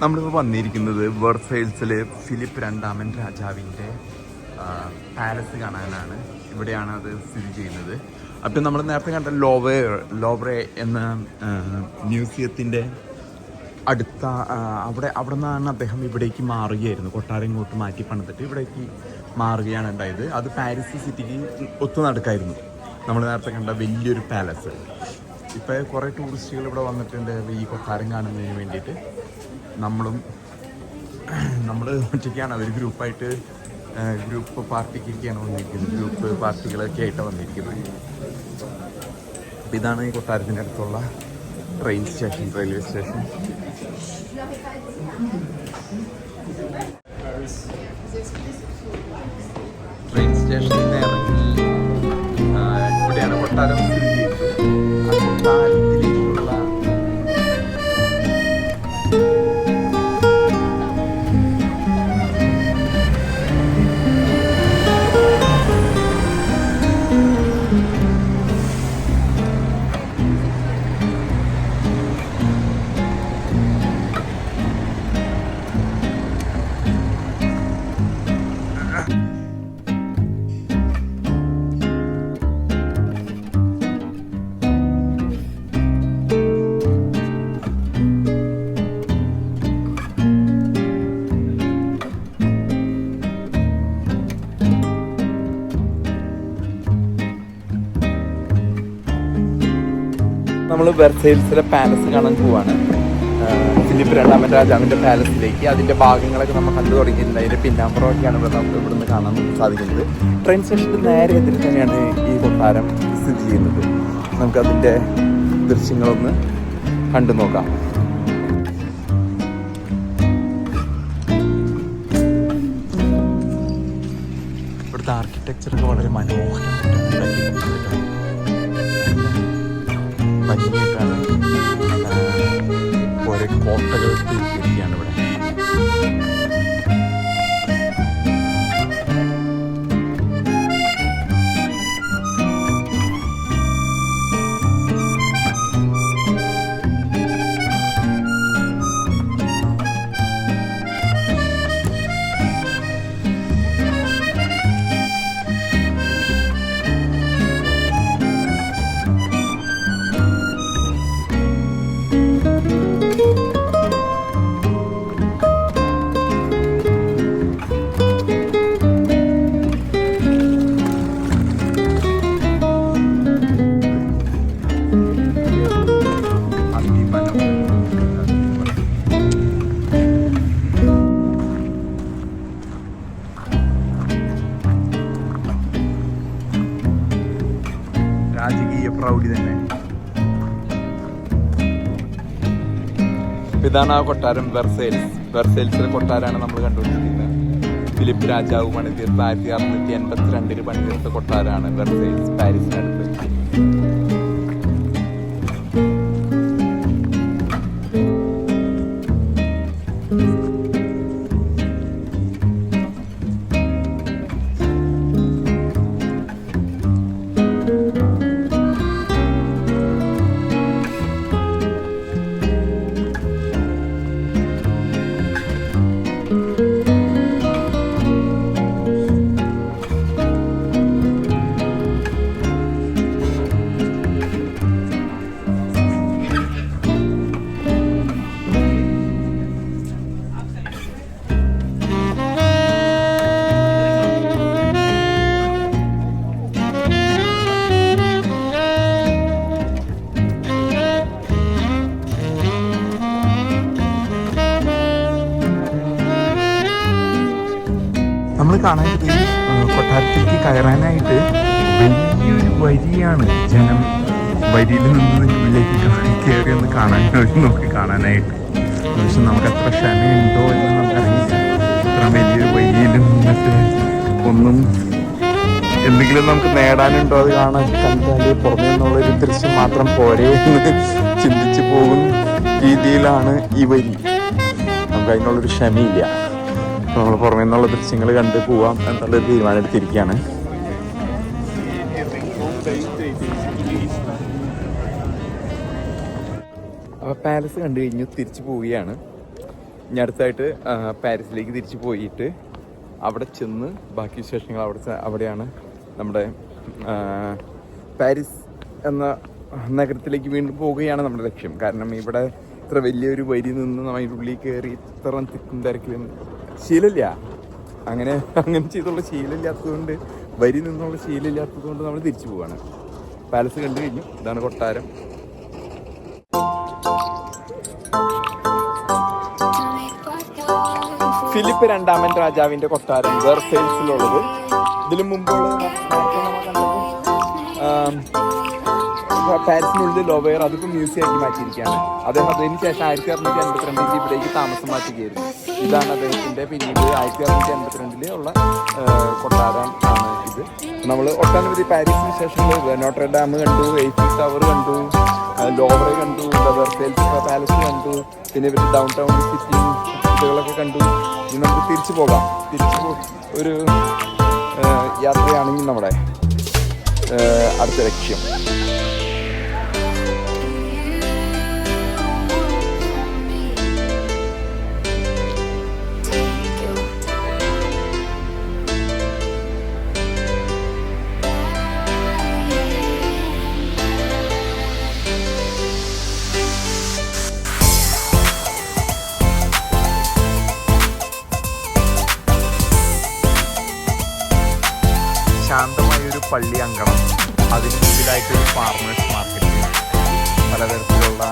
നമ്മളിപ്പോൾ വന്നിരിക്കുന്നത് വെർസൈൽസിലെ ഫിലിപ്പ് രണ്ടാമൻ രാജാവിന്റെ പാലസ് കാണാനാണ്. ഇവിടെയാണ് അത് സ്ഥിതി ചെയ്യുന്നത്. അപ്പം നമ്മൾ നേരത്തെ കണ്ട ലോവേ ലോവറെ എന്ന മ്യൂസിയത്തിന്റെ അടുത്ത അവിടെ അവിടെ നിന്നാണ് അദ്ദേഹം ഇവിടേക്ക് മാറുകയായിരുന്നു. കൊട്ടാരം ഇങ്ങോട്ട് മാറ്റി പണിതിട്ട് ഇവിടേക്ക് മാറുകയാണ് ഉണ്ടായത്. അത് പാരീസ് സിറ്റിക്ക് ഒത്തു നടക്കായിരുന്നു നമ്മൾ നേരത്തെ കണ്ട വലിയൊരു പാലസ് ഇപ്പോൾ കുറേ ടൂറിസ്റ്റുകൾ ഇവിടെ വന്നിട്ടുണ്ട് ഈ കൊട്ടാരം കാണുന്നതിന് വേണ്ടിയിട്ട്. നമ്മളും നമ്മൾ ഒറ്റയ്ക്കാണ്. അവർ ഗ്രൂപ്പായിട്ട് ഗ്രൂപ്പ് പാർട്ടിക്ക് പാർട്ടിക്കൊക്കെയാണ് വന്നിരിക്കുന്നത്. ഗ്രൂപ്പ് പാർട്ടികളൊക്കെ ആയിട്ട് വന്നിരിക്കുന്നത്. അപ്പം ഇതാണ് ഈ കൊട്ടാരത്തിന്റെ അടുത്തുള്ള train station railway station train സ്റ്റേഷനിൽ നിന്ന് ഇറങ്ങി ഇവിടെയാണ് കൊട്ടാരം. നമ്മൾ വെർസൈൽസിലെ പാലസ് കാണാൻ പോവാണ്. ഫിലിപ്പ് രണ്ടാമൻ രാജാവിന്റെ പാലസിലേക്ക്. അതിന്റെ ഭാഗങ്ങളൊക്കെ നമ്മൾ കണ്ടു തുടങ്ങിയിട്ടുണ്ട്. അതിന്റെ പിന്നാമ്പുറമൊക്കെയാണ് ഇവിടെ നമുക്ക് ഇവിടുന്ന് കാണാൻ സാധിക്കുന്നത്. ട്രെയിൻ സ്റ്റേഷന്റെ നേരെ എതിരെ തന്നെയാണ് ഈ കൊട്ടാരം സ്ഥിതി ചെയ്യുന്നത്. നമുക്കതിന്റെ ദൃശ്യങ്ങളൊന്ന് കണ്ടു നോക്കാം. ഇവിടുത്തെ ആർക്കിടെക്ചറൊക്കെ വളരെ മനോഹരമായിട്ടാണ് ഭംഗിയായിട്ടാണ് ഓരോ കോട്ടകൾ തീർത്തിരിക്കുകയാണ് ഇവിടെ. രാജകീയ പ്രൗഢി തന്നെ. ഇതാണ് ആ കൊട്ടാരം ബെർസേൽസ് ബെർസേൽസിലെ കൊട്ടാരമാണ് നമ്മൾ കണ്ടുകൊണ്ടിരിക്കുന്നത്. ഫിലിപ്പ് രാജാവ് പണിതീർത്ത ആയിരത്തി അറുന്നൂറ്റി എൺപത്തിരണ്ടിൽ പണിതീർത്ത കൊട്ടാരമാണ് ബെർസേൽസ് പാരീസിനടുത്ത്. നമ്മൾ കാണാൻ കൊട്ടാരത്തിലേക്ക് കയറാനായിട്ട് വലിയൊരു വരിയാണ് ജനം വരിയിൽ നിന്ന് ഉള്ളിലേക്ക് കയറി ഒന്ന് കാണാൻ നോക്കി കാണാനായിട്ട്. പക്ഷെ നമുക്ക് അത്ര ക്ഷമയുണ്ടോ എന്ന് നമുക്കറിയില്ല. അത്ര വലിയൊരു വരിയിൽ നിന്നിട്ട് ഒന്നും എന്തെങ്കിലും നമുക്ക് നേടാനുണ്ടോ അത് കാണാൻ കണ്ടാൽ പുറമേ നിന്നുള്ളൊരു ദൃശ്യം മാത്രം പോരെ എന്ന് ചിന്തിച്ചു പോകുന്ന രീതിയിലാണ് ഈ വരി. നമുക്ക് അതിനുള്ളൊരു ക്ഷമയില്ല. നമ്മൾ പുറമേ നിന്നുള്ള ദൃശ്യങ്ങൾ കണ്ട് പോവാം എന്നുള്ളൊരു തീരുമാനം എടുത്തിരിക്കുകയാണ്. അപ്പോൾ പാലസ് കണ്ടു കഴിഞ്ഞു തിരിച്ചു പോവുകയാണ്. ഇനി അടുത്തായിട്ട് പാരീസിലേക്ക് തിരിച്ചു പോയിട്ട് അവിടെ ചെന്ന് ബാക്കി വിശേഷങ്ങൾ അവിടെ അവിടെയാണ് നമ്മുടെ പാരീസ് എന്ന നഗരത്തിലേക്ക് വീണ്ടും പോവുകയാണ് നമ്മുടെ ലക്ഷ്യം. കാരണം ഇവിടെ ഇത്ര വലിയൊരു വരി നിന്ന് അതിന്റെ ഉള്ളിൽ കയറി ഇത്ര തിക്കും തിരക്കിലും ശീലമില്ല. അങ്ങനെ അങ്ങനെ ചെയ്തുള്ള ശീലമില്ലാത്തതുകൊണ്ട് വരി നിന്നുള്ള ശീലമില്ലാത്തതുകൊണ്ട് നമ്മൾ തിരിച്ചു പോവാണ്. പാലസ് കണ്ടു കഴിഞ്ഞു. ഇതാണ് കൊട്ടാരം. ഫിലിപ്പ് രണ്ടാമൻ രാജാവിന്റെ കൊട്ടാരം. വെർസൈൽസിലുള്ളത് ഇതിനു മുമ്പുള്ള നേരത്തെ നമ്മൾ കണ്ടത്, ആം, പാരീസിനുള്ളിൽ ലോവയർ അതിപ്പോൾ മ്യൂസിയം ആക്കി മാറ്റിയിരിക്കുകയാണ്. അദ്ദേഹം അതിന് ശേഷം ആയിരത്തി അറുന്നൂറ്റി അൻപത്തിരണ്ടിൽ ഇവിടേക്ക് താമസം മാറ്റുകയായിരുന്നു. ഇതാണ് അദ്ദേഹത്തിന്റെ പിന്നീട് ആയിരത്തി അറുന്നൂറ്റി അൻപത്തിരണ്ടിൽ ഉള്ള കൊട്ടാരം ആണ് ഇത്. നമ്മൾ ഒട്ടനവധി പാരീസിന് ശേഷം നോട്ടർ ഡാം കണ്ടു എയ്ഫിൽ ടവർ കണ്ടു ലോവർ കണ്ടു പാലസ് കണ്ടു പിന്നെ ഇവരുടെ ഡൗൺ ടൗൺ സിറ്റി ഇതുകളൊക്കെ കണ്ടു. ഇനി നമുക്ക് തിരിച്ചു പോകാം. തിരിച്ചു പോ ഒരു യാത്രയാണെങ്കിൽ നമ്മുടെ അടുത്ത ലക്ഷ്യം. ശാന്തമായ ഒരു പള്ളി അങ്കണം. അതിന് മുമ്പിലായിട്ട് ഒരു ഫാർമേഴ്സ് മാർക്കറ്റ് പലതരത്തിലുള്ള